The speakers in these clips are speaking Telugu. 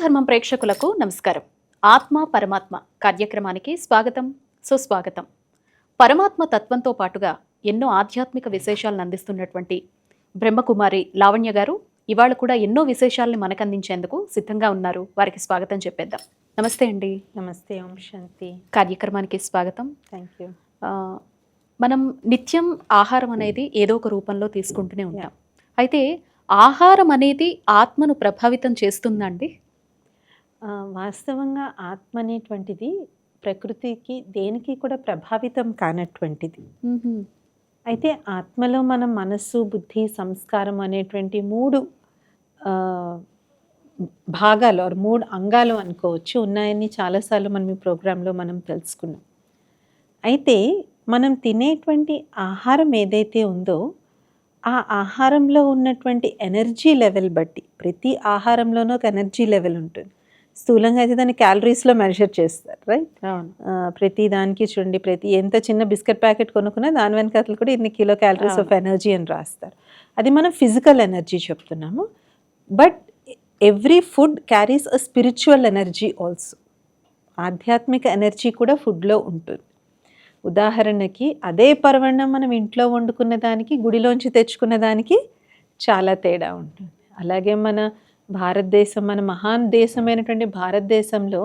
ధర్మం ప్రేక్షకులకు నమస్కారం. ఆత్మ పరమాత్మ కార్యక్రమానికి స్వాగతం సుస్వాగతం. పరమాత్మ తత్వంతో పాటుగా ఎన్నో ఆధ్యాత్మిక విశేషాలను అందిస్తున్నటువంటి బ్రహ్మకుమారి లావణ్య గారు ఇవాళ కూడా ఎన్నో విశేషాలని మనకు అందించేందుకు సిద్ధంగా ఉన్నారు. వారికి స్వాగతం చెప్పేద్దాం. నమస్తే అండి. నమస్తే ఓం శాంతి. కార్యక్రమానికి స్వాగతం. థ్యాంక్ యూ మనం నిత్యం ఆహారం అనేది ఏదో ఒక రూపంలో తీసుకుంటూనే ఉంటాం. అయితే ఆహారం అనేది ఆత్మను ప్రభావితం చేస్తుందండి వాస్తవంగా ఆత్మ అనేటువంటిది ప్రకృతికి దేనికి కూడా ప్రభావితం కానటువంటిది. అయితే ఆత్మలో మనం మనస్సు బుద్ధి సంస్కారం అనేటువంటి మూడు భాగాలు ఆర్ మూడు అంగాలు అనుకోవచ్చు. ఉన్నాయని చాలాసార్లు మనం ఈ ప్రోగ్రాంలో మనం తెలుసుకున్నాం. అయితే మనం తినేటువంటి ఆహారం ఏదైతే ఉందో ఆ ఆహారంలో ఉన్నటువంటి ఎనర్జీ లెవెల్ బట్టి ప్రతి ఆహారంలోనూ ఒక ఎనర్జీ లెవెల్ ఉంటుంది. స్థూలంగా అయితే దాన్ని క్యాలరీస్లో మెజర్ చేస్తారు రైట్ ప్రతి దానికి చూడండి ప్రతి ఎంత చిన్న బిస్కెట్ ప్యాకెట్ కొనుక్కున్నా దాని వెనకాతలు కూడా ఇన్ని కిలో క్యాలరీస్ ఆఫ్ ఎనర్జీ అని రాస్తారు. అది మనం ఫిజికల్ ఎనర్జీ చెప్తున్నాము. But every food carries a spiritual energy also ఆధ్యాత్మిక ఎనర్జీ కూడా ఫుడ్లో ఉంటుంది. ఉదాహరణకి అదే పర్వణం మనం ఇంట్లో వండుకున్న దానికి గుడిలోంచి తెచ్చుకున్న దానికి చాలా తేడా ఉంటుంది. అలాగే మన భారతదేశం మన మహాన్ దేశమైనటువంటి భారతదేశంలో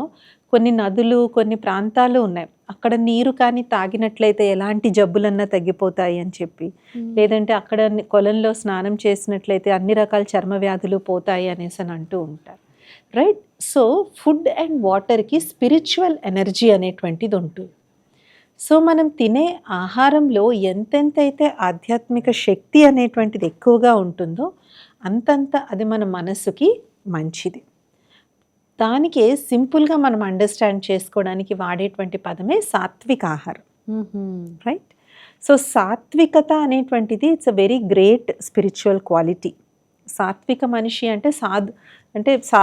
కొన్ని నదులు కొన్ని ప్రాంతాలు ఉన్నాయి. అక్కడ నీరు కానీ తాగినట్లయితే ఎలాంటి జబ్బులన్నా తగ్గిపోతాయి అని చెప్పి. లేదంటే అక్కడ కొలంలో స్నానం చేసినట్లయితే అన్ని రకాల చర్మ వ్యాధులు పోతాయి అనేసి అని అంటూ ఉంటారు. రైట్ సో ఫుడ్ అండ్ వాటర్కి స్పిరిచువల్ ఎనర్జీ అనేటువంటిది ఉంటుంది. సో మనం తినే ఆహారంలో ఎంతెంత అయితే ఆధ్యాత్మిక శక్తి అనేటువంటిది ఎక్కువగా ఉంటుందో అంతంత అది మన మనసుకి మంచిది. దానికే సింపుల్గా మనం అండర్స్టాండ్ చేసుకోవడానికి వాడేటువంటి పదమే సాత్విక ఆహారం. రైట్? సో సాత్వికత అనేటువంటిది it's a very great spiritual quality. సాత్విక మనిషి అంటే సాధు అంటే సా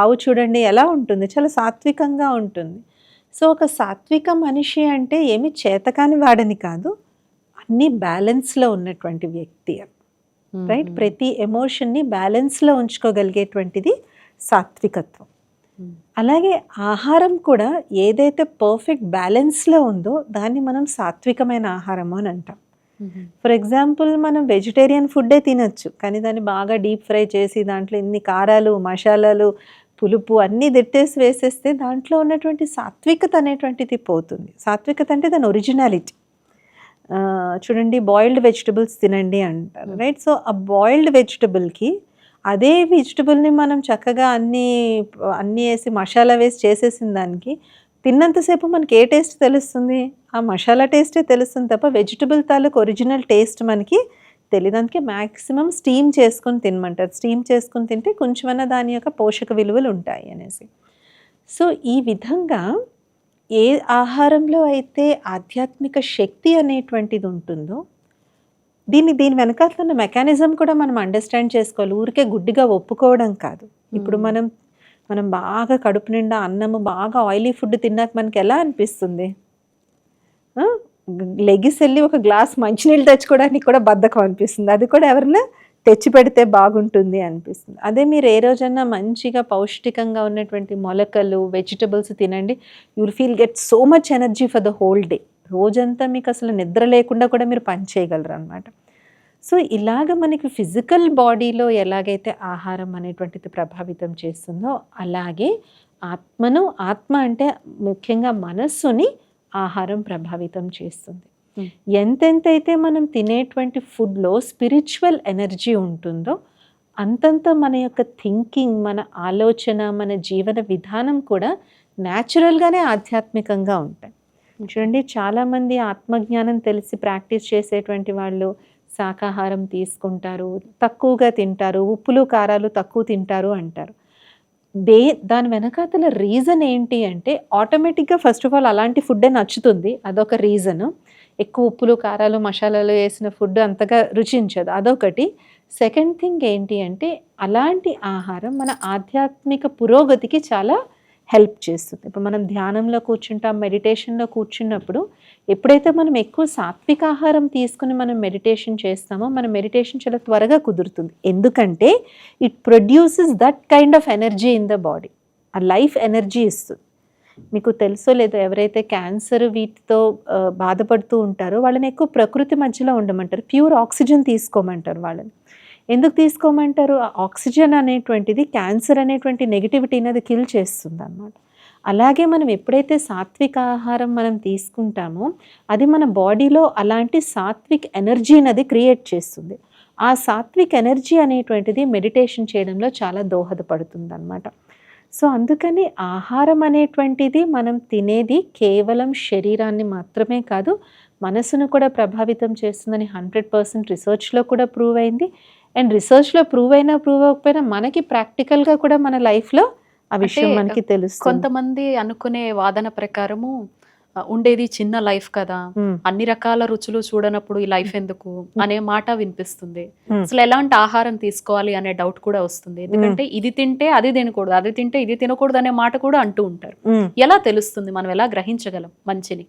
ఆవు చూడండి ఎలా ఉంటుంది? చాలా సాత్వికంగా ఉంటుంది. సో ఒక సాత్విక మనిషి అంటే ఏమి చేతకాని వాడని కాదు అన్ని బ్యాలెన్స్లో ఉన్నటువంటి వ్యక్తి రైట్? ప్రతి ఎమోషన్ని బ్యాలెన్స్లో ఉంచుకోగలిగేటువంటిది సాత్వికత్వం. అలాగే ఆహారం కూడా ఏదైతే పర్ఫెక్ట్ బ్యాలెన్స్లో ఉందో దాన్ని మనం సాత్వికమైన ఆహారము అని అంటాం. ఫర్ ఎగ్జాంపుల్ మనం వెజిటేరియన్ ఫుడ్డే తినొచ్చు కానీ దాన్ని బాగా డీప్ ఫ్రై చేసి దాంట్లో ఇన్ని కారాలు మసాలాలు పులుపు అన్నీ తిట్టేసి వేసేస్తే దాంట్లో ఉన్నటువంటి సాత్వికత అనేటువంటిది పోతుంది. సాత్వికత అంటే దాని ఒరిజినాలిటీ. చూడండి బాయిల్డ్ వెజిటబుల్స్ తినండి అంటారు రైట్ సో ఆ బాయిల్డ్ వెజిటబుల్కి అదే వెజిటబుల్ని మనం చక్కగా అన్నీ అన్నీ వేసి మసాలా వేసి చేసేసిన దానికి తిన్నంతసేపు మనకి ఏ టేస్ట్ తెలుస్తుంది? ఆ మసాలా టేస్టే తెలుస్తుంది తప్ప వెజిటబుల్ తాలూకు ఒరిజినల్ టేస్ట్ మనకి తెలియదు అందుకే మ్యాక్సిమం స్టీమ్ చేసుకొని తినమంటారు. స్టీమ్ చేసుకొని తింటే కొంచెమన్నా దాని యొక్క పోషక విలువలు ఉంటాయి అనేసి. సో ఈ విధంగా ఏ ఆహారంలో అయితే ఆధ్యాత్మిక శక్తి అనేటువంటిది ఉంటుందో దీన్ని దీని వెనకాల ఉన్న మెకానిజం కూడా మనం అండర్స్టాండ్ చేసుకోవాలి. ఊరికే గుడ్డిగా ఒప్పుకోవడం కాదు. ఇప్పుడు మనం మనం బాగా కడుపు నిండా అన్నము బాగా ఆయిలీ ఫుడ్ తిన్నాక మనకి ఎలా అనిపిస్తుంది? లెగిసి వెళ్ళి ఒక గ్లాస్ మంచినీళ్ళు తెచ్చుకోవడానికి కూడా బద్ధకం అనిపిస్తుంది. అది కూడా ఎవరైనా తెచ్చి పెడితే బాగుంటుంది అనిపిస్తుంది. అదే మీరు ఏ రోజన్నా మంచిగా పౌష్టికంగా ఉన్నటువంటి మొలకలు వెజిటబుల్స్ తినండి. You'll feel get so much energy for the whole day రోజంతా మీకు అసలు నిద్ర లేకుండా కూడా మీరు పని చేయగలరు అనమాట సో ఇలాగ మనకి ఫిజికల్ బాడీలో ఎలాగైతే ఆహారం అనేటువంటిది ప్రభావితం చేస్తుందో అలాగే ఆత్మను ఆత్మ అంటే ముఖ్యంగా మనస్సుని ఆహారం ప్రభావితం చేస్తుంది. ఎంతెంతైతే మనం తినేటువంటి ఫుడ్లో స్పిరిచువల్ ఎనర్జీ ఉంటుందో అంతంత మన యొక్క థింకింగ్ మన ఆలోచన మన జీవన విధానం కూడా న్యాచురల్గానే ఆధ్యాత్మికంగా ఉంటాయి. చూడండి చాలామంది ఆత్మజ్ఞానం తెలిసి ప్రాక్టీస్ చేసేటువంటి వాళ్ళు శాకాహారం తీసుకుంటారు తక్కువగా తింటారు ఉప్పులు కారాలు తక్కువ తింటారు అంటారు. దే దాని వెనకాతల రీజన్ ఏంటి అంటే ఆటోమేటిక్గా ఫస్ట్ ఆఫ్ ఆల్ అలాంటి ఫుడ్డే నచ్చుతుంది అదొక రీజన్ ఎక్కువ ఉప్పులు కారాలు మసాలాలు వేసిన ఫుడ్ అంతగా రుచించదు. అదొకటి. సెకండ్ థింగ్ ఏంటి అంటే అలాంటి ఆహారం మన ఆధ్యాత్మిక పురోగతికి చాలా హెల్ప్ చేస్తుంది. ఇప్పుడు మనం ధ్యానంలో కూర్చుంటాం మెడిటేషన్లో కూర్చున్నప్పుడు ఎప్పుడైతే మనం ఎక్కువ సాత్విక ఆహారం తీసుకుని మనం మెడిటేషన్ చేస్తామో మన మెడిటేషన్ చాలా త్వరగా కుదురుతుంది. ఎందుకంటే it produces that kind of energy in the body. ఆ లైఫ్ ఎనర్జీ ఇస్తుంది. మీకు తెలుసో లేదో ఎవరైతే క్యాన్సర్ వీటితో బాధపడుతూ ఉంటారో వాళ్ళని ఎక్కువ ప్రకృతి మధ్యలో ఉండమంటారు. ప్యూర్ ఆక్సిజన్ తీసుకోమంటారు వాళ్ళని. ఎందుకు తీసుకోమంటారు? ఆ ఆక్సిజన్ అనేటువంటిది క్యాన్సర్ అనేటువంటి నెగిటివిటీని అది కిల్ చేస్తుంది అన్నమాట అలాగే మనం ఎప్పుడైతే సాత్విక ఆహారం మనం తీసుకుంటామో అది మన బాడీలో అలాంటి సాత్విక్ ఎనర్జీని అది క్రియేట్ చేస్తుంది. ఆ సాత్విక్ ఎనర్జీ అనేటువంటిది మెడిటేషన్ చేయడంలో చాలా దోహదపడుతుంది అనమాట సో అందుకని ఆహారం అనేటువంటిది మనం తినేది కేవలం శరీరాన్ని మాత్రమే కాదు మనసును కూడా ప్రభావితం చేస్తుందని హండ్రెడ్ పర్సెంట్ రీసెర్చ్లో కూడా ప్రూవ్ అయింది. అండ్ రీసెర్చ్లో ప్రూవ్ అయినా ప్రూవ్ అవ్వకపోయినా మనకి ప్రాక్టికల్గా కూడా మన లైఫ్లో ఆ విషయం మనకి తెలుస్తుంది. కొంతమంది అనుకునే వాదన ప్రకారము ఉండేది చిన్న లైఫ్ కదా. అన్ని రకాల రుచులు చూడనప్పుడు ఈ లైఫ్ ఎందుకు అనే మాట వినిపిస్తుంది. అసలు ఎలాంటి ఆహారం తీసుకోవాలి అనే డౌట్ కూడా వస్తుంది. ఎందుకంటే ఇది తింటే అది తినకూడదు అది తింటే ఇది తినకూడదు అనే మాట కూడా అంటూ ఉంటారు. ఎలా తెలుస్తుంది? మనం ఎలా గ్రహించగలం మంచిని?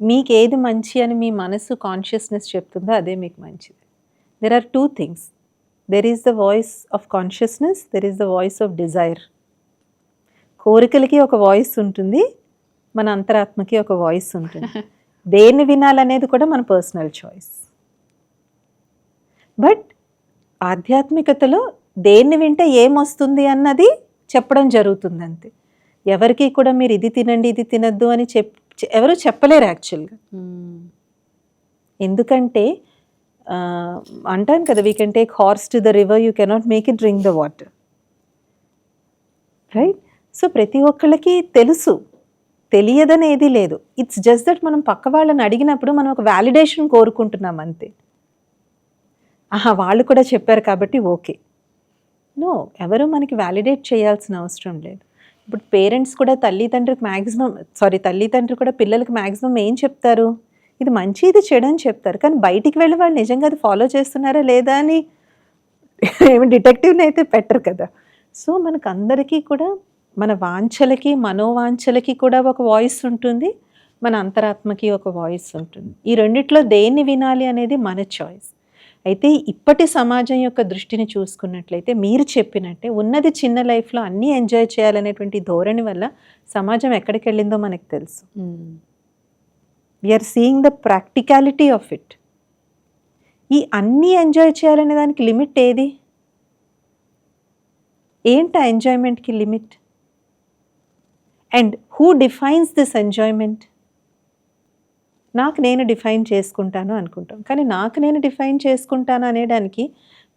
మీకు ఏది మంచి అని మీ మనసు కాన్షియస్నెస్ చెప్తుందో అదే మీకు మంచిది. There are two things there is the voice of consciousness there is the voice of desire కోరికలకి ఒక వాయిస్ ఉంటుంది మన అంతరాత్మకి ఒక వాయిస్ ఉంటుంది. దేన్ని వినాలనేది కూడా మన పర్సనల్ చాయిస్ బట్ ఆధ్యాత్మికతలో దేన్ని వింటే ఏమొస్తుంది అన్నది చెప్పడం జరుగుతుంది అంతే ఎవరికి కూడా మీరు ఇది తినండి ఇది తినద్దు అని చెప్ ఎవరు చెప్పలేరు యాక్చువల్గా ఎందుకంటే అంటాను కదా we can take horse to the river you cannot make it drink the water right so ప్రతి ఒక్కళ్ళకి తెలుసు తెలియదని ఏది లేదు. ఇట్స్ జస్ట్ దట్ మనం పక్క వాళ్ళని అడిగినప్పుడు మనం ఒక వ్యాలిడేషన్ కోరుకుంటున్నాం అంతే. ఆహా వాళ్ళు కూడా చెప్పారు కాబట్టి ఓకే. నో ఎవరు మనకి వ్యాలిడేట్ చేయాల్సిన అవసరం లేదు. ఇప్పుడు పేరెంట్స్ కూడా తల్లిదండ్రికి మ్యాక్సిమం సారీ తల్లిదండ్రులు కూడా పిల్లలకి మ్యాక్సిమం ఏం చెప్తారు? ఇది మంచి ఇది చెడు అని చెప్తారు. కానీ బయటికి వెళ్ళి వాళ్ళు నిజంగా అది ఫాలో చేస్తున్నారా లేదా అని ఏమి డిటెక్టివ్ని అయితే పెట్టరు కదా. సో మనకు అందరికీ కూడా మన వాంఛలకి మనోవాంఛలకి కూడా ఒక వాయిస్ ఉంటుంది. మన అంతరాత్మకి ఒక వాయిస్ ఉంటుంది. ఈ రెండిట్లో దేన్ని వినాలి అనేది మన చాయిస్ అయితే ఇప్పటి సమాజం యొక్క దృష్టిని చూసుకున్నట్లయితే మీరు చెప్పినట్టే ఉన్నది చిన్న లైఫ్లో అన్నీ ఎంజాయ్ చేయాలనేటువంటి ధోరణి వల్ల సమాజం ఎక్కడికి వెళ్ళిందో మనకు తెలుసు. We're seeing the practicality of it ఈ అన్నీ ఎంజాయ్ చేయాలనే దానికి లిమిట్ ఏది? ఏంటి ఆ ఎంజాయ్మెంట్కి limit? And who defines this enjoyment నాకు నేను డిఫైన్ చేసుకుంటాను అనుకుంటాం. కానీ నాకు నేను డిఫైన్ చేసుకుంటాను అనేదానికి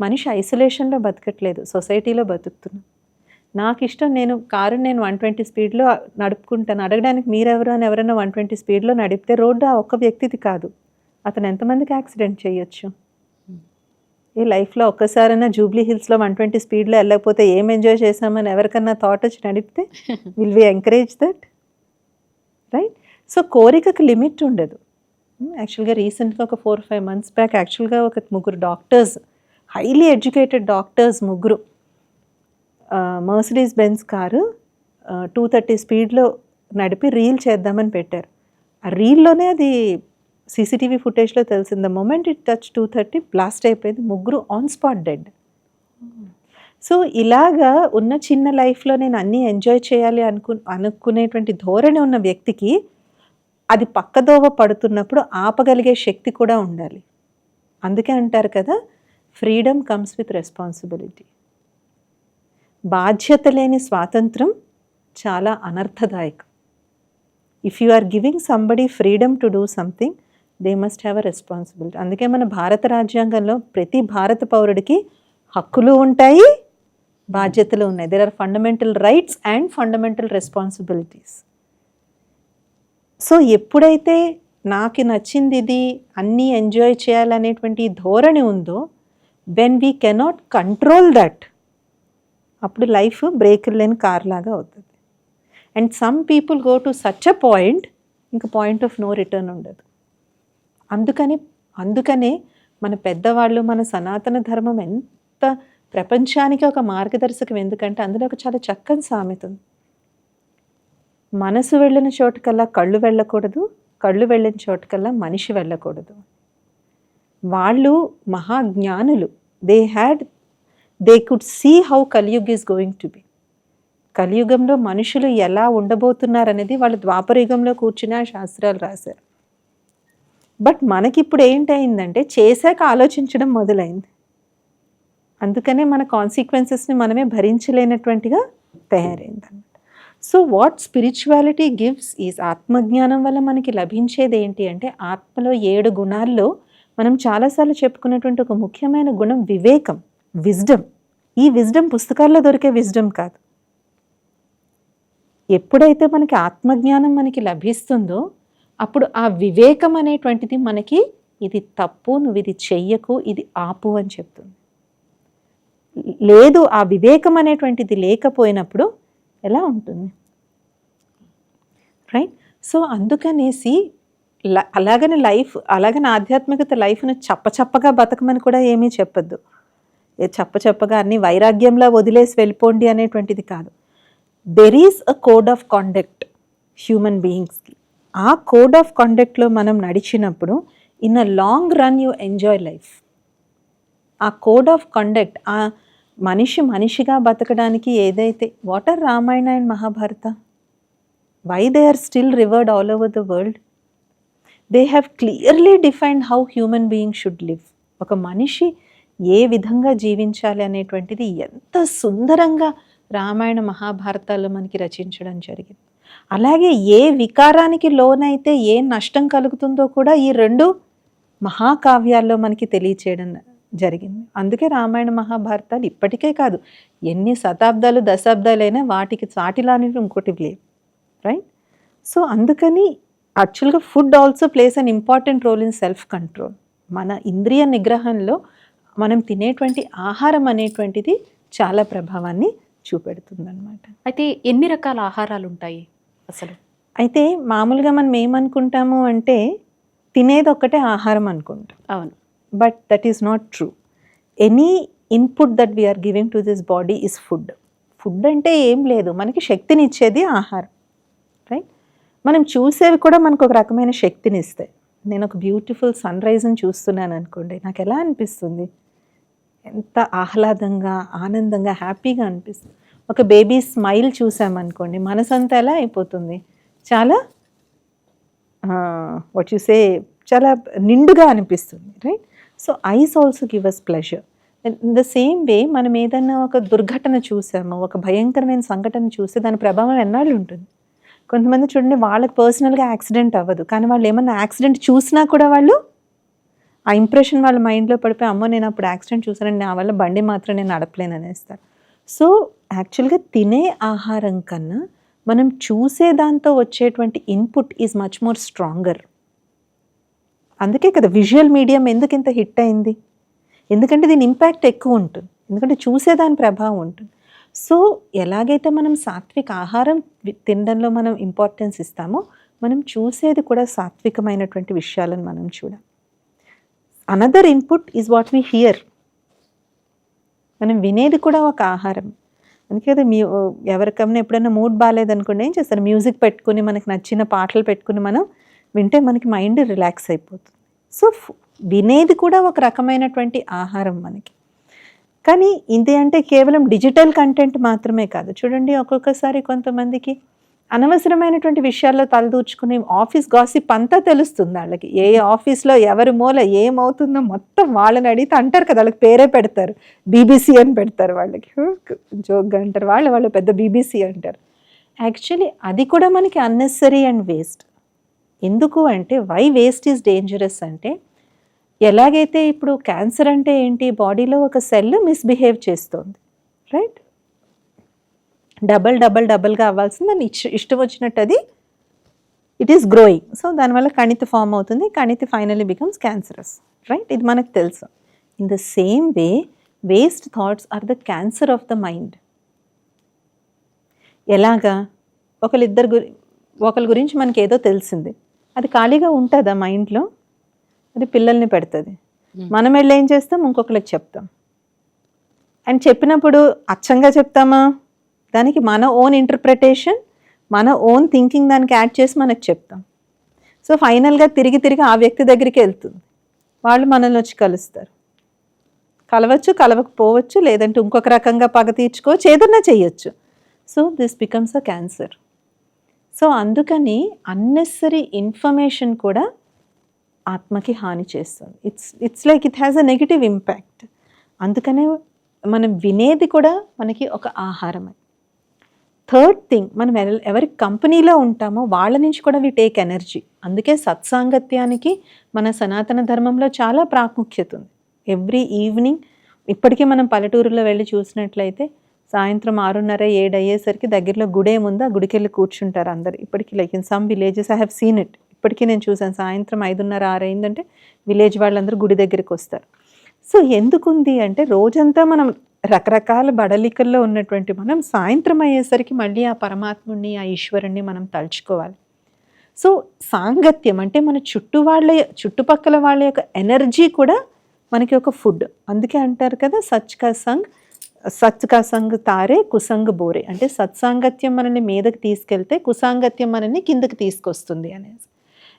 మనిషి ఐసోలేషన్లో బతకట్లేదు. సొసైటీలో బతుకుతున్నాం. నాకు ఇష్టం నేను కారు నేను వన్ ట్వంటీ స్పీడ్లో నడుపుకుంటాను అడగడానికి మీరెవరు అని ఎవరైనా వన్ ట్వంటీ స్పీడ్లో నడిపితే రోడ్డు ఆ ఒక్క వ్యక్తిది కాదు. అతను ఎంతమందికి యాక్సిడెంట్ చేయొచ్చు? ఈ లైఫ్లో ఒక్కసారైనా జూబ్లీ హిల్స్లో వన్ ట్వంటీ స్పీడ్లో వెళ్ళకపోతే ఏం ఎంజాయ్ చేసామని ఎవరికన్నా థాట్ వచ్చి నడిపితే will we encourage that right so కోరికకు limit ఉండదు. యాక్చువల్గా రీసెంట్గా ఒక ఫోర్ ఫైవ్ మంత్స్ బ్యాక్ యాక్చువల్గా ఒక ముగ్గురు డాక్టర్స్ హైలీ ఎడ్యుకేటెడ్ డాక్టర్స్ ముగ్గురు Mercedes Benz car two thirty స్పీడ్లో నడిపి రీల్ చేద్దామని పెట్టారు. ఆ రీల్లోనే అది సీసీటీవీ ఫుటేజ్లో తెలిసింది the moment it touch two thirty blast అయిపోయింది ముగ్గురు ఆన్ స్పాట్ డెడ్ సో ఇలాగా ఉన్న చిన్న లైఫ్లో నేను అన్నీ ఎంజాయ్ చేయాలి అనుకు అనుకునేటువంటి ధోరణి ఉన్న వ్యక్తికి అది పక్కదోవ పడుతున్నప్పుడు ఆపగలిగే శక్తి కూడా ఉండాలి. అందుకే అంటారు కదా ఫ్రీడమ్ కమ్స్ విత్ రెస్పాన్సిబిలిటీ బాధ్యత లేని స్వాతంత్రం చాలా అనర్థదాయకం. If you are giving somebody freedom to do something they must have a responsibility అందుకే మన భారత రాజ్యాంగంలో ప్రతి భారత పౌరుడికి హక్కులు ఉంటాయి బాధ్యతలు ఉన్నాయి. There are fundamental rights and fundamental responsibilities so ఎప్పుడైతే నాకు నచ్చింది ఇది అన్నీ ఎంజాయ్ చేయాలనేటువంటి ధోరణి ఉందో when we cannot control that అప్పుడు లైఫ్ బ్రేక్ లేని కార్ లాగా అవుతుంది. And some people go to such a point ఇంకా పాయింట్ ఆఫ్ నో రిటర్న్ ఉండదు. అందుకని అందుకనే మన పెద్దవాళ్ళు మన సనాతన ధర్మం ఎంత ప్రపంచానికి ఒక మార్గదర్శకం. ఎందుకంటే అందులో ఒక చాలా చక్కని సామెత ఉంది. మనసు వెళ్ళిన చోటుకల్లా కళ్ళు వెళ్ళకూడదు కళ్ళు వెళ్ళిన చోటుకల్లా మనిషి వెళ్ళకూడదు. వాళ్ళు మహాజ్ఞానులు. They had they could see how Kaliyug is going to be కలియుగంలో మనుషులు ఎలా ఉండబోతున్నారనేది వాళ్ళు ద్వాపరయుగంలో కూర్చుని ఆ శాస్త్రాలు రాశారు. బట్ మనకిప్పుడు ఏంటయిందంటే చేశాక ఆలోచించడం మొదలైంది. అందుకనే మన కాన్సిక్వెన్సెస్ని మనమే భరించలేనటువంటిగా తయారైందన్నమాట. So what spirituality gives is ఆత్మజ్ఞానం వల్ల మనకి లభించేది ఏంటి అంటే ఆత్మలో ఏడు గుణాల్లో మనం చాలాసార్లు చెప్పుకున్నటువంటి ఒక ముఖ్యమైన గుణం వివేకం విజ్డమ్. ఈ విజ్డమ్ పుస్తకాల్లో దొరికే విజ్డమ్ కాదు. ఎప్పుడైతే మనకి ఆత్మజ్ఞానం మనకి లభిస్తుందో అప్పుడు ఆ వివేకం అనేటువంటిది మనకి ఇది తప్పు నువ్వు ఇది చెయ్యకు ఇది ఆపు అని చెప్తుంది. లేదు ఆ వివేకం అనేటువంటిది లేకపోయినప్పుడు ఎలా ఉంటుంది? రైట్ సో అందుకనేసి ల- అలాగని లైఫ్ అలాగని ఆధ్యాత్మికత లైఫ్ను చప్పచప్పగా బతకమని కూడా ఏమీ చెప్పద్దు. చప్పచప్పగా అన్ని వైరాగ్యంలో వదిలేసి వెళ్ళిపోండి అనేటువంటిది కాదు. There is a code of conduct human బీయింగ్స్కి ఆ కోడ్ ఆఫ్ కండక్ట్లో మనం నడిచినప్పుడు in a long run you enjoy life ఆ కోడ్ ఆఫ్ కండక్ట్ ఆ మనిషి మనిషిగా బతకడానికి ఏదైతే water Ramayana and Mahabharata why they are still revered all over the world they have clearly defined how human being should live ఒక మనిషి ఏ విధంగా జీవించాలి అనేటువంటిది ఎంత సుందరంగా రామాయణ మహాభారతాల్లో మనకి రచించడం జరిగింది. అలాగే ఏ వికారానికి లోనైతే ఏ నష్టం కలుగుతుందో కూడా ఈ రెండు మహాకావ్యాల్లో మనకి తెలియచేయడం జరిగింది. అందుకే రామాయణ మహాభారతాలు ఇప్పటికే కాదు ఎన్ని శతాబ్దాలు దశాబ్దాలైనా వాటికి చాటిలానివి ఇంకోటి లేవు. రైట్ సో అందుకని యాక్చువల్గా food also plays an important role in self control మన ఇంద్రియ నిగ్రహంలో మనం తినేటువంటి ఆహారం అనేటువంటిది చాలా ప్రభావాన్ని చూపెడుతుందన్నమాట. అయితే ఎన్ని రకాల ఆహారాలు ఉంటాయి అసలు. అయితే మామూలుగా మనం ఏమనుకుంటాము అంటే తినేది ఒక్కటే ఆహారం అనుకుంటాం. అవును. But that is not true any input that we are giving to this body is food food అంటే ఏం లేదు. మనకి శక్తిని ఇచ్చేది ఆహారం. రైట్ మనం చూసేవి కూడా మనకు ఒక రకమైన శక్తిని ఇస్తాయి నేను ఒక బ్యూటిఫుల్ సన్ రైజ్ని చూస్తున్నాను అనుకోండి. నాకు ఎలా అనిపిస్తుంది? ఎంత ఆహ్లాదంగా ఆనందంగా హ్యాపీగా అనిపిస్తుంది. ఒక బేబీ స్మైల్ చూసామనుకోండి మనసంతా ఎలా అయిపోతుంది? చాలా వాట్ యు సే చాలా నిండుగా అనిపిస్తుంది right so eyes also give us pleasure in the same way మనం ఏదన్నా ఒక దుర్ఘటన చూసాము ఒక భయంకరమైన సంఘటన చూస్తే దాని ప్రభావం ఎన్నాళ్ళు ఉంటుంది? కొంతమంది చూడండి వాళ్ళకి పర్సనల్గా యాక్సిడెంట్ అవ్వదు. కానీ వాళ్ళు ఏమన్నా యాక్సిడెంట్ చూసినా కూడా వాళ్ళు ఆ ఇంప్రెషన్ వాళ్ళ మైండ్లో పడిపోయి అమ్మో నేను అప్పుడు యాక్సిడెంట్ చూసానండి నా వల్ల బండి మాత్రం నేను నడపలేను అనేస్తారు. సో యాక్చువల్గా తినే ఆహారం కన్నా మనం చూసే దాంతో వచ్చేటువంటి input is much more stronger. అందుకే కదా విజువల్ మీడియం ఎందుకు ఇంత హిట్ అయింది? ఎందుకంటే దీని ఇంపాక్ట్ ఎక్కువ ఉంటుంది. ఎందుకంటే చూసేదాని ప్రభావం ఉంటుంది. సో ఎలాగైతే మనం సాత్విక ఆహారం తినడంలో మనం ఇంపార్టెన్స్ ఇస్తామో మనం చూసేది కూడా సాత్వికమైనటువంటి విషయాలను మనం చూడాలి. Another input is what we hear మనం వినేది కూడా ఒక ఆహారం. అందుకే కదా మీ ఎవరికైనా ఎప్పుడైనా మూడ్ బాగాలేదనుకోండి ఏం చేస్తారు? మ్యూజిక్ పెట్టుకుని మనకి నచ్చిన పాటలు పెట్టుకుని మనం వింటే మనకి మైండ్ రిలాక్స్ అయిపోతుంది. సో వినేది కూడా ఒక రకమైనటువంటి ఆహారం మనకి. కానీ ఇది అంటే కేవలం డిజిటల్ కంటెంట్ మాత్రమే కాదు. చూడండి ఒక్కొక్కసారి కొంతమందికి అనవసరమైనటువంటి విషయాల్లో తలదూర్చుకుని ఆఫీస్ గాసిప్ అంతా తెలుస్తుంది వాళ్ళకి. ఏ ఆఫీస్లో ఎవరి మూల ఏమవుతుందో మొత్తం వాళ్ళని అడిగితే అంటారు కదా వాళ్ళకి పేరే పెడతారు. బీబీసీ అని పెడతారు వాళ్ళకి. జోక్గా అంటారు. వాళ్ళు వాళ్ళు పెద్ద బీబీసీ అంటారు. యాక్చువల్లీ అది కూడా మనకి అన్నెసరీ అండ్ వేస్ట్. ఎందుకు అంటే వై వేస్ట్ ఈజ్ డేంజరస్ అంటే ఎలాగైతే ఇప్పుడు క్యాన్సర్ అంటే ఏంటి బాడీలో ఒక సెల్ మిస్బిహేవ్ చేస్తుంది. రైట్? డబల్ డబల్ డబల్గా అవ్వాల్సింది. దాన్ని ఇష్ట ఇష్టం వచ్చినట్టు అది ఇట్ ఈస్ గ్రోయింగ్ సో దానివల్ల కణితి ఫామ్ అవుతుంది. కణితి ఫైనలీ బికమ్స్ క్యాన్సరస్ రైట్ ఇది మనకు తెలుసు. In the same way waste thoughts are the cancer of the mind ఎలాగా? ఒకళ్ళిద్దరు గురి ఒకరి గురించి మనకి ఏదో తెలిసింది. అది ఖాళీగా ఉంటుందా మైండ్లో అది పిల్లల్ని పెడుతుంది. Hmm. మనం వెళ్ళి ఏం చేస్తాం? ఇంకొకరికి చెప్తాం. అండ్ చెప్పినప్పుడు అచ్చంగా చెప్తామా? దానికి మన ఓన్ ఇంటర్ప్రిటేషన్ మన ఓన్ థింకింగ్ దానికి యాడ్ చేసి మనకు చెప్తాం. సో ఫైనల్గా తిరిగి తిరిగి ఆ వ్యక్తి దగ్గరికి వెళ్తుంది. వాళ్ళు మనల్ని వచ్చి కలుస్తారు. కలవచ్చు కలవకపోవచ్చు లేదంటే ఇంకొక రకంగా పగ తీర్చుకోవచ్చు ఏదన్నా చేయొచ్చు. So this becomes a cancer so అందుకని అన్నెసరీ ఇన్ఫర్మేషన్ కూడా ఆత్మకి హాని చేస్తుంది. It's it's like it has a negative impact అందుకనే మనం వినేది కూడా మనకి ఒక ఆహారమే. థర్డ్ థింగ్ మనం ఎవరి కంపెనీలో ఉంటామో వాళ్ళ నుంచి కూడా వి టేక్ ఎనర్జీ. అందుకే సత్సాంగత్యానికి మన సనాతన ధర్మంలో చాలా ప్రాముఖ్యత ఉంది. ఎవ్రీ ఈవినింగ్ ఇప్పటికీ మనం పల్లెటూరులో వెళ్ళి చూసినట్లయితే సాయంత్రం ఆరున్నర ఏడు అయ్యేసరికి దగ్గరలో గుడే ముందు ఆ గుడికి వెళ్ళి కూర్చుంటారు అందరు. ఇప్పటికీ like in some villages I have seen it ఇప్పటికీ నేను చూసాను సాయంత్రం ఐదున్నర ఆరు అయిందంటే విలేజ్ వాళ్ళందరూ గుడి దగ్గరికి వస్తారు. సో ఎందుకుంది అంటే రోజంతా మనం రకరకాల బడలికల్లో ఉన్నటువంటి మనం సాయంత్రం అయ్యేసరికి మళ్ళీ ఆ పరమాత్ముడిని ఆ ఈశ్వరుణ్ణి మనం తలుచుకోవాలి. సో సాంగత్యం అంటే మన చుట్టూ వాళ్ళ చుట్టుపక్కల వాళ్ళ యొక్క ఎనర్జీ కూడా మనకి ఒక ఫుడ్. అందుకే అంటారు కదా సచ్ కా సంగ్ సచ్ కా సంగ్ తారే కుసంగ్ బోరే. అంటే సత్సాంగత్యం మనల్ని మీదకి తీసుకెళ్తే కుసాంగత్యం మనల్ని కిందకి తీసుకొస్తుంది అనేసి.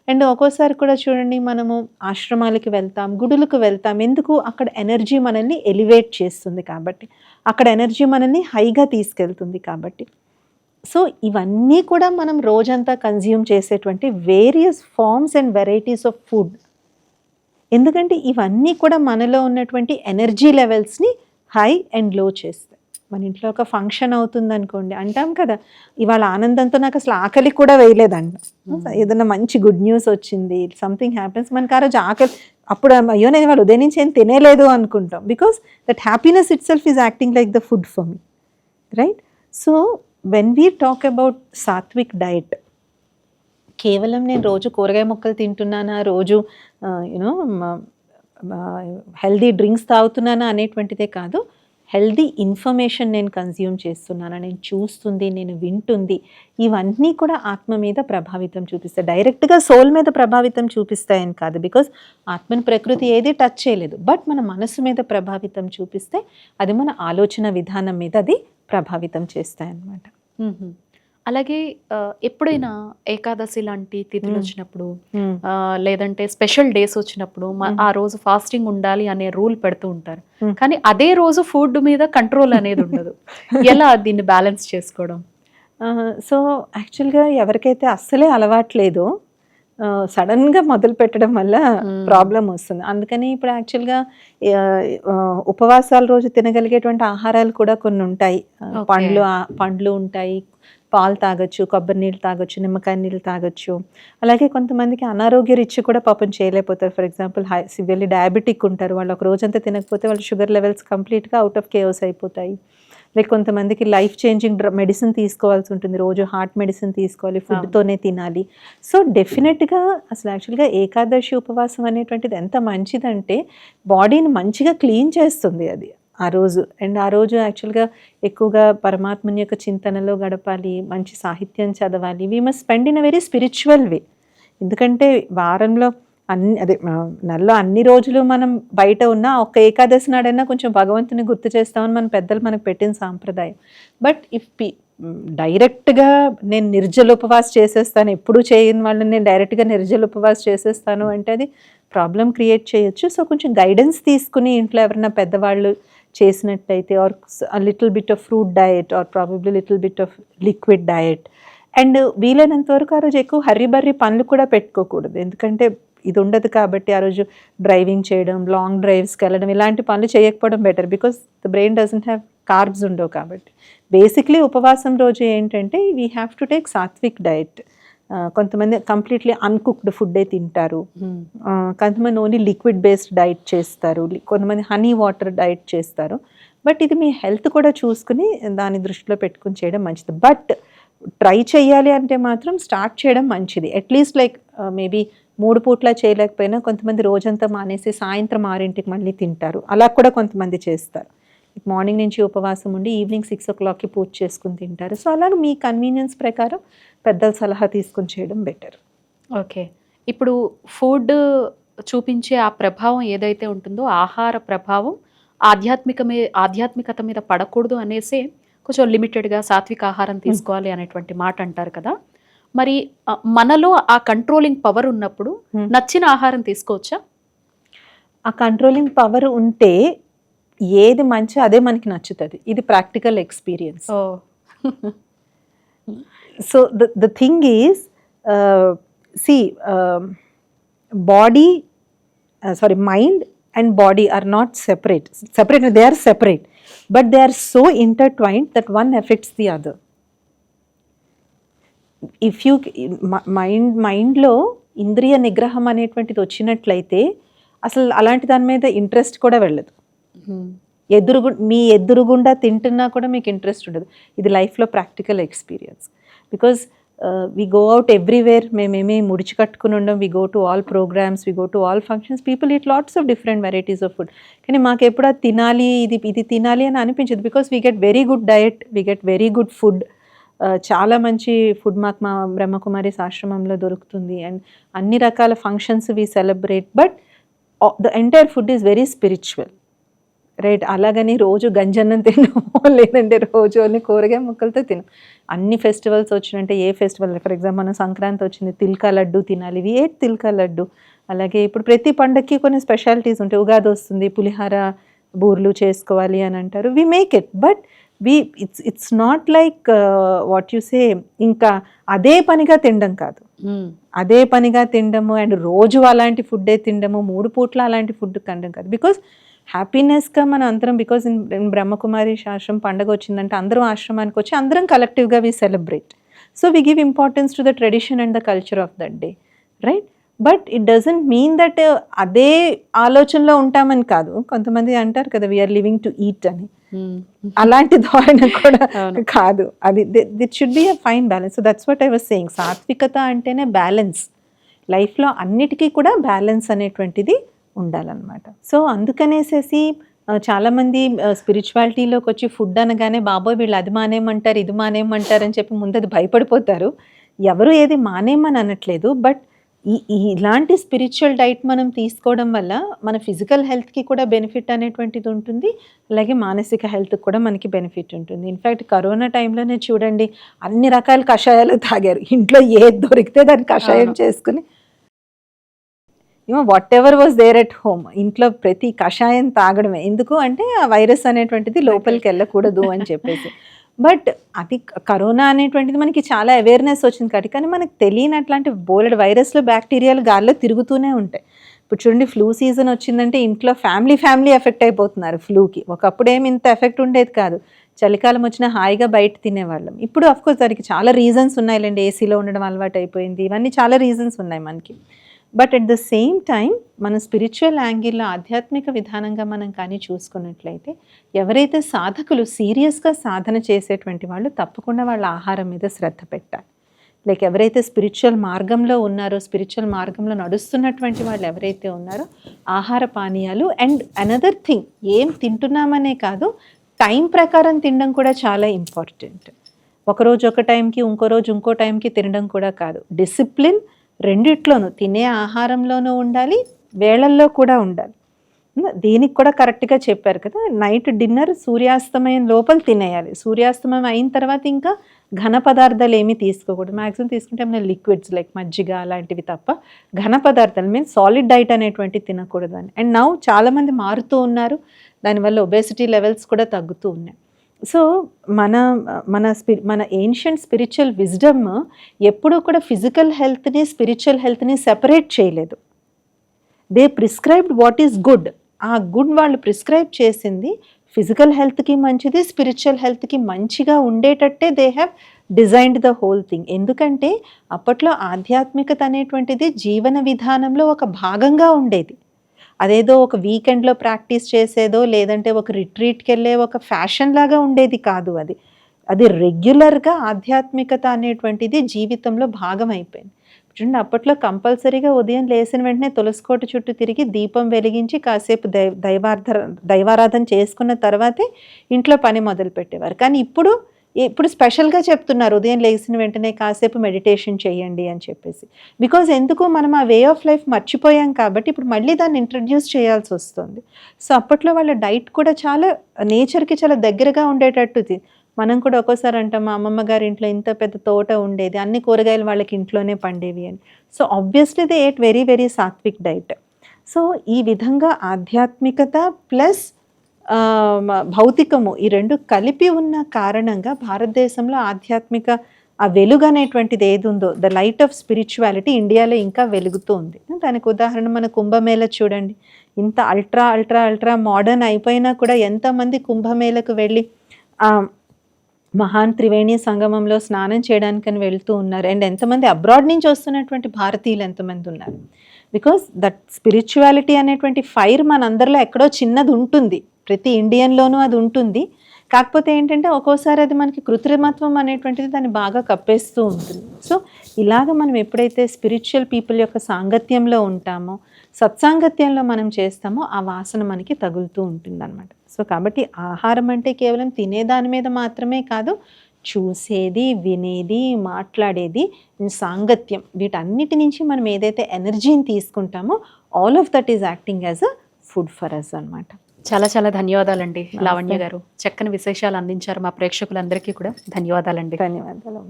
అండ్ ఒక్కోసారి కూడా చూడండి మనము ఆశ్రమాలకి వెళ్తాం గుడులకు వెళ్తాం ఎందుకు అక్కడ ఎనర్జీ మనల్ని ఎలివేట్ చేస్తుంది కాబట్టి అక్కడ ఎనర్జీ మనల్ని హైగా తీసుకెళ్తుంది కాబట్టి. సో ఇవన్నీ కూడా మనం రోజంతా కన్జ్యూమ్ చేసేటువంటి various forms and varieties of food. ఎందుకంటే ఇవన్నీ కూడా మనలో ఉన్నటువంటి ఎనర్జీ లెవెల్స్ని హై అండ్లో చేస్తాయి. మన ఇంట్లో ఒక ఫంక్షన్ అవుతుంది అనుకోండి అంటాం కదా ఇవాళ ఆనందంతో నాకు అసలు ఆకలి కూడా వేయలేదంట. ఏదైనా మంచి గుడ్ న్యూస్ వచ్చింది సంథింగ్ హ్యాపెన్స్ మనకి ఆ రోజు ఆకలి అప్పుడు అయ్యో నేను వాళ్ళు ఉదయం నుంచి ఏం తినేలేదు అనుకుంటాం. Because that happiness itself is acting like the food for me right so when we talk about sattvic diet కేవలం నేను రోజు కూరగాయ ముక్కలు తింటున్నానా రోజు యూనో హెల్దీ డ్రింక్స్ తాగుతున్నానా అనేటువంటిదే కాదు. హెల్దీ ఇన్ఫర్మేషన్ నేను కన్జ్యూమ్ చేస్తున్నాను నేను చూస్తుంది నేను వింటుంది ఇవన్నీ కూడా ఆత్మ మీద ప్రభావితం చూపిస్తాయి. డైరెక్ట్గా సోల్ మీద ప్రభావితం చూపిస్తాయని కాదు బికాజ్ ఆత్మని ప్రకృతి ఏది టచ్ చేయలేదు. బట్ మన మనసు మీద ప్రభావితం చూపిస్తే అది మన ఆలోచన విధానం మీద అది ప్రభావితం చేస్తాయన్నమాట. అలాగే ఎప్పుడైనా ఏకాదశి లాంటి తిథులు. వచ్చినప్పుడు లేదంటే స్పెషల్ డేస్ వచ్చినప్పుడు. ఆ రోజు ఫాస్టింగ్ ఉండాలి అనే రూల్ పెడుతూ ఉంటారు. కానీ అదే రోజు ఫుడ్ మీద కంట్రోల్ అనేది ఉండదు ఎలా దీన్ని బ్యాలెన్స్ చేసుకోవడం సో యాక్చువల్గా ఎవరికైతే అస్సలే అలవాట్లేదో సడన్గా మొదలు పెట్టడం వల్ల. ప్రాబ్లం వస్తుంది అందుకని ఇప్పుడు యాక్చువల్గా ఉపవాసాల రోజు తినగలిగేటువంటి ఆహారాలు కూడా కొన్ని ఉంటాయి. పండ్లు పండ్లు ఉంటాయి పాలు తాగొచ్చు కొబ్బరి నీళ్ళు తాగొచ్చు నిమ్మకాయ నీళ్ళు తాగొచ్చు. అలాగే కొంతమందికి అనారోగ్య రీత్యా కూడా పాపం చేయలేకపోతారు. For example high severely diabetic ఉంటారు. వాళ్ళు ఒక రోజంతా తినకపోతే వాళ్ళ షుగర్ లెవెల్స్ కంప్లీట్గా అవుట్ ఆఫ్ కేవర్స్ అయిపోతాయి. లైక్ కొంతమందికి లైఫ్ చేంజింగ్ మెడిసిన్ తీసుకోవాల్సి ఉంటుంది. రోజు హార్ట్ మెడిసిన్ తీసుకోవాలి ఫుడ్తోనే తినాలి. సో డెఫినెట్గా అసలు యాక్చువల్గా ఏకాదశి ఉపవాసం అనేటువంటిది ఎంత మంచిదంటే బాడీని మంచిగా క్లీన్ చేస్తుంది అది. ఆ రోజు. అండ్ ఆ రోజు యాక్చువల్గా ఎక్కువగా పరమాత్మని యొక్క చింతనలో గడపాలి మంచి సాహిత్యం చదవాలి. We must spend in a very spiritual way ఎందుకంటే వారంలో అన్ని అదే నెలలో అన్ని రోజులు మనం బయట ఉన్నా ఒక్క ఏకాదశి నాడైనా కొంచెం భగవంతుని గుర్తు చేస్తామని మన పెద్దలు మనకు పెట్టిన సాంప్రదాయం. బట్ ఇఫ్ పి డైరెక్ట్గా నేను నిర్జల ఉపవాస్ చేసేస్తాను ఎప్పుడు చేయని వాళ్ళని నేను డైరెక్ట్గా నిర్జల ఉపవాస్ చేసేస్తాను అంటే అది ప్రాబ్లం క్రియేట్ చేయొచ్చు. సో కొంచెం గైడెన్స్ తీసుకుని ఇంట్లో ఎవరైనా పెద్దవాళ్ళు చేసినట్టయితే or little bit of fruit diet or probably little bit of liquid diet and వీలైనంత వరకు ఆ రోజు ఎక్కువ హర్రీ బర్రీ పనులు కూడా పెట్టుకోకూడదు. ఎందుకంటే ఇది ఉండదు కాబట్టి ఆ రోజు డ్రైవింగ్ చేయడం లాంగ్ డ్రైవ్స్కి వెళ్ళడం ఇలాంటి పనులు చేయకపోవడం better because the brain doesn't have carbs ఉండవు కాబట్టి. బేసిక్లీ ఉపవాసం రోజు ఏంటంటే we have to take satvik diet కొంతమంది కంప్లీట్లీ అన్కుక్డ్ ఫుడ్డే తింటారు. ఆ, కొంతమంది ఓన్లీ లిక్విడ్ బేస్డ్ డైట్ చేస్తారు. కొంతమంది హనీ వాటర్ డైట్ చేస్తారు. బట్ ఇది మీ హెల్త్ కూడా చూసుకుని దాని దృష్టిలో పెట్టుకుని చేయడం మంచిది. బట్ ట్రై చేయాలి అంటే మాత్రం స్టార్ట్ చేయడం మంచిది. అట్లీస్ట్ లైక్ మేబీ మూడు పూట్ల చేయలేకపోయినా కొంతమంది రోజంతా మానేసి సాయంత్రం ఆరింటికి మళ్ళీ తింటారు. అలా కూడా కొంతమంది చేస్తారు. మార్నింగ్ నుంచి ఉపవాసం ఉండి ఈవినింగ్ సిక్స్ ఓ క్లాక్కి పూజ చేసుకుని తింటారు. సో అలాగే మీ కన్వీనియన్స్ ప్రకారం పెద్దల సలహా తీసుకుని చేయడం బెటర్ ఓకే. ఇప్పుడు ఫుడ్ చూపించే ఆ ప్రభావం ఏదైతే ఉంటుందో ఆహార ప్రభావం ఆధ్యాత్మిక మీ ఆధ్యాత్మికత మీద పడకూడదు అనేసి కొంచెం లిమిటెడ్గా సాత్విక ఆహారం తీసుకోవాలి అనేటువంటి మాట అంటారు కదా. మరి మనలో ఆ కంట్రోలింగ్ పవర్ ఉన్నప్పుడు. నచ్చిన ఆహారం తీసుకోవచ్చా? ఆ కంట్రోలింగ్ పవర్ ఉంటే ఏది మంచి అదే మనకి నచ్చుతుంది. ఇది practical experience. So the the thing is see body sorry mind and body are not separate. Separate they are separate but they are so intertwined that one affects the other. If you mind మైండ్లో ఇంద్రియ నిగ్రహం అనేటువంటిది వచ్చినట్లయితే అసలు అలాంటి దాని మీద ఇంట్రెస్ట్ కూడా వెళ్ళదు. ఎదురుగు మీ ఎదురుగుండా తింటున్నా కూడా మీకు ఇంట్రెస్ట్ ఉండదు. ఇది లైఫ్లో practical experience because we go out everywhere మేమేమి ముడిచి కట్టుకుని ఉండం we go to all programmes we go to all functions people it lots of different varieties of food కానీ మాకు ఎప్పుడు అది తినాలి ఇది ఇది తినాలి అని అనిపించదు. Because we get very good diet we get very good food చాలా మంచి ఫుడ్ మాకు మా బ్రహ్మకుమారి ఆశ్రమంలో దొరుకుతుంది. అండ్ అన్ని రకాల functions we celebrate but the entire food is very spiritual right అలాగని రోజు గంజన్నం తినము లేదంటే రోజు అన్ని కూరగాయ ముక్కలతో తినం. అన్ని ఫెస్టివల్స్ వచ్చినంటే ఏ ఫెస్టివల్? ఫర్ ఎగ్జాంపుల్ మన సంక్రాంతి వచ్చింది తిల్కా లడ్డు తినాలి ఇవి ఏ తిల్కా లడ్డు? అలాగే ఇప్పుడు ప్రతి పండక్కి కొన్ని స్పెషాలిటీస్ ఉంటాయి. ఉగాది వస్తుంది పులిహార బూర్లు చేసుకోవాలి అని అంటారు. We make it but we it's it's not like what you say ఇంకా అదే పనిగా తినడం కాదు. అదే పనిగా తినడము అండ్ రోజు అలాంటి ఫుడ్డే తినడము మూడు పూట్ల అలాంటి ఫుడ్ తినడం కాదు. బికాస్ హ్యాపీనెస్గా మన అందరం బికాస్ ఇన్ బ్రహ్మకుమారి ఆశ్రమం పండగ వచ్చిందంటే అందరం ఆశ్రమానికి వచ్చి అందరం కలెక్టివ్గా we celebrate so we give importance to the tradition and the culture of that day right but it doesn't mean that అదే ఆలోచనలో ఉంటామని కాదు. కొంతమంది అంటారు కదా వీఆర్ లివింగ్ టు ఈట్ అని. అలాంటి ధోరణ కూడా. కాదు. అది it should be a fine balance so that's what I was saying సాత్వికత అంటేనే బ్యాలెన్స్ లైఫ్లో అన్నిటికీ కూడా బ్యాలెన్స్ అనేటువంటిది ఉండాలన్నమాట. సో అందుకనేసేసి చాలామంది స్పిరిచువాలిటీలోకి వచ్చి ఫుడ్ అనగానే బాబోయ్ వీళ్ళు అది మానేయమంటారు ఇది మానేయమంటారు అని చెప్పి ముందు అది భయపడిపోతారు. ఎవరు ఏది మానేయమని అనట్లేదు బట్ ఈ ఇలాంటి స్పిరిచువల్ డైట్ మనం తీసుకోవడం వల్ల మన ఫిజికల్ హెల్త్కి కూడా బెనిఫిట్ అనేటువంటిది ఉంటుంది. అలాగే మానసిక హెల్త్కి కూడా మనకి బెనిఫిట్ ఉంటుంది. ఇన్ఫ్యాక్ట్ కరోనా టైంలోనే చూడండి అన్ని రకాల కషాయాలు తాగారు. ఇంట్లో ఏది దొరికితే దాన్ని కషాయం. చేసుకుని ఏమో whatever was there at home ఇంట్లో ప్రతి కషాయం తాగడమే. ఎందుకు అంటే ఆ వైరస్ అనేటువంటిది లోపలికి వెళ్ళకూడదు అని చెప్పేసి. బట్ అది కరోనా అనేటువంటిది మనకి చాలా అవేర్నెస్ వచ్చింది కాబట్టి కానీ మనకు తెలియని అట్లాంటి బోలెడ్ వైరస్లు బ్యాక్టీరియాలు గాల్లో తిరుగుతూనే ఉంటాయి. ఇప్పుడు చూడండి ఫ్లూ సీజన్ వచ్చిందంటే ఇంట్లో ఫ్యామిలీ ఫ్యామిలీ ఎఫెక్ట్ అయిపోతున్నారు ఫ్లూకి ఒకప్పుడు ఏమి ఇంత ఎఫెక్ట్ ఉండేది కాదు. చలికాలం వచ్చినా హాయిగా బయట తినేవాళ్ళం. ఇప్పుడు అఫ్కోర్స్ దానికి చాలా రీజన్స్ ఉన్నాయిలేండి. ఏసీలో ఉండడం అలవాటు అయిపోయింది. ఇవన్నీ చాలా రీజన్స్ ఉన్నాయి మనకి. But at the same time మన స్పిరిచువల్ యాంగిల్లో ఆధ్యాత్మిక విధానంగా మనం కానీ చూసుకున్నట్లయితే ఎవరైతే సాధకులు సీరియస్గా సాధన చేసేటువంటి వాళ్ళు తప్పకుండా వాళ్ళ ఆహారం మీద శ్రద్ధ పెట్టాలి. లైక్ ఎవరైతే స్పిరిచువల్ మార్గంలో ఉన్నారో స్పిరిచువల్ మార్గంలో నడుస్తున్నటువంటి వాళ్ళు ఎవరైతే ఉన్నారో ఆహార పానీయాలు అండ్ అనదర్ థింగ్ ఏం తింటున్నామనే కాదు టైం ప్రకారం తినడం కూడా చాలా ఇంపార్టెంట్ ఒకరోజు ఒక టైంకి ఇంకో రోజు ఇంకో టైంకి తినడం కూడా కాదు. డిసిప్లిన్ రెండిట్లోనూ తినే ఆహారంలోనూ ఉండాలి వేళల్లో కూడా ఉండాలి. దీనికి కూడా కరెక్ట్గా చెప్పారు కదా నైట్ డిన్నర్ సూర్యాస్తమయం లోపల తినేయాలి. సూర్యాస్తమయం అయిన తర్వాత ఇంకా ఘన పదార్థాలు ఏమీ తీసుకోకూడదు. మ్యాక్సిమం తీసుకుంటే ఏమైనా లిక్విడ్స్ లైక్ మజ్జిగ అలాంటివి తప్ప ఘన పదార్థాలు మీన్ సాలిడ్ డైట్ అనేటువంటి తినకూడదు అని. అండ్ నౌ చాలామంది మారుతూ ఉన్నారు. దానివల్ల ఒబేసిటీ లెవెల్స్ కూడా తగ్గుతూ ఉన్నాయి. సో మన మన స్పి మన ఏన్షియంట్ స్పిరిచువల్ విజ్డమ్ ఎప్పుడూ కూడా ఫిజికల్ హెల్త్ని స్పిరిచువల్ హెల్త్ని సెపరేట్ చేయలేదు. They prescribed what is good ఆ గుడ్ వాళ్ళు ప్రిస్క్రైబ్ చేసింది ఫిజికల్ హెల్త్కి మంచిది స్పిరిచువల్ హెల్త్కి మంచిగా ఉండేటట్టే they have designed the whole thing ఎందుకంటే అప్పట్లో ఆధ్యాత్మికత అనేటువంటిది జీవన విధానంలో ఒక భాగంగా ఉండేది. అదేదో ఒక వీకెండ్లో ప్రాక్టీస్ చేసేదో లేదంటే ఒక రిట్రీట్కి వెళ్ళే ఒక ఫ్యాషన్ లాగా ఉండేది కాదు అది. అది రెగ్యులర్గా ఆధ్యాత్మికత అనేటువంటిది జీవితంలో భాగం అయిపోయింది. చూడండి అప్పట్లో కంపల్సరీగా ఉదయం లేచిన వెంటనే తులసికోట చుట్టూ తిరిగి దీపం వెలిగించి కాసేపు దై దైవార్థ దైవారాధన చేసుకున్న తర్వాతే ఇంట్లో పని మొదలు పెట్టేవారు కానీ ఇప్పుడు ఇప్పుడు స్పెషల్గా చెప్తున్నారు ఉదయం లేచిన వెంటనే కాసేపు మెడిటేషన్ చేయండి అని చెప్పేసి. బికాజ్ ఎందుకు మనం ఆ వే ఆఫ్ లైఫ్ మర్చిపోయాం కాబట్టి ఇప్పుడు మళ్ళీ దాన్ని ఇంట్రడ్యూస్ చేయాల్సి వస్తుంది. సో అప్పట్లో వాళ్ళ డైట్ కూడా చాలా నేచర్కి చాలా దగ్గరగా ఉండేటట్టుది మనం కూడా ఒక్కోసారి అంటాం మా అమ్మమ్మ గారి ఇంట్లో ఇంత పెద్ద తోట ఉండేది అన్ని కూరగాయలు వాళ్ళకి ఇంట్లోనే పండేవి అని. So obviously they ate very very sattvic diet. So ఈ విధంగా ఆధ్యాత్మికత ప్లస్ భౌతికము. ఈ రెండు కలిపి ఉన్న కారణంగా భారతదేశంలో ఆధ్యాత్మిక ఆ వెలుగు అనేటువంటిది ఏది ఉందో ద లైట్ ఆఫ్ స్పిరిచువాలిటీ ఇండియాలో ఇంకా వెలుగుతూ ఉంది. దానికి ఉదాహరణ మన కుంభమేళ చూడండి. ఇంత అల్ట్రా అల్ట్రా అల్ట్రా మోడర్న్ అయిపోయినా కూడా ఎంతమంది కుంభమేళకు వెళ్ళి మహాన్ త్రివేణి సంగమంలో స్నానం చేయడానికని వెళ్తూ ఉన్నారు. అండ్ ఎంతమంది అబ్రాడ్ నుంచి వస్తున్నటువంటి భారతీయులు ఎంతమంది ఉన్నారు. బికాస్ దట్ స్పిరిచువాలిటీ అనేటువంటి ఫైర్ మన అందరిలో ఎక్కడో చిన్నది ఉంటుంది. ప్రతి ఇండియన్లోనూ అది ఉంటుంది. కాకపోతే ఏంటంటే ఒక్కోసారి అది మనకి కృత్రిమత్వం అనేటువంటిది దాన్ని బాగా కప్పేస్తూ ఉంటుంది. సో ఇలాగ మనం ఎప్పుడైతే స్పిరిచువల్ పీపుల్ యొక్క సాంగత్యంలో ఉంటామో సత్సాంగత్యంలో మనం చేస్తామో ఆ వాసన మనకి తగులుతూ ఉంటుంది అనమాట సో కాబట్టి ఆహారం అంటే కేవలం తినేదాని మీద మాత్రమే కాదు చూసేది వినేది మాట్లాడేది సాంగత్యం వీటన్నిటి నుంచి మనం ఏదైతే ఎనర్జీని తీసుకుంటామో all of that is acting as a food for us అనమాట చాలా చాలా ధన్యవాదాలండి లావణ్య గారు. చక్కని విశేషాలు అందించారు మా ప్రేక్షకులందరికీ కూడా. ధన్యవాదాలండి. ధన్యవాదాలు.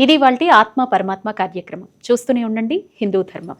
ఇది వాళ్ళ ఆత్మ పరమాత్మ కార్యక్రమం. చూస్తూనే ఉండండి. హిందూ ధర్మం.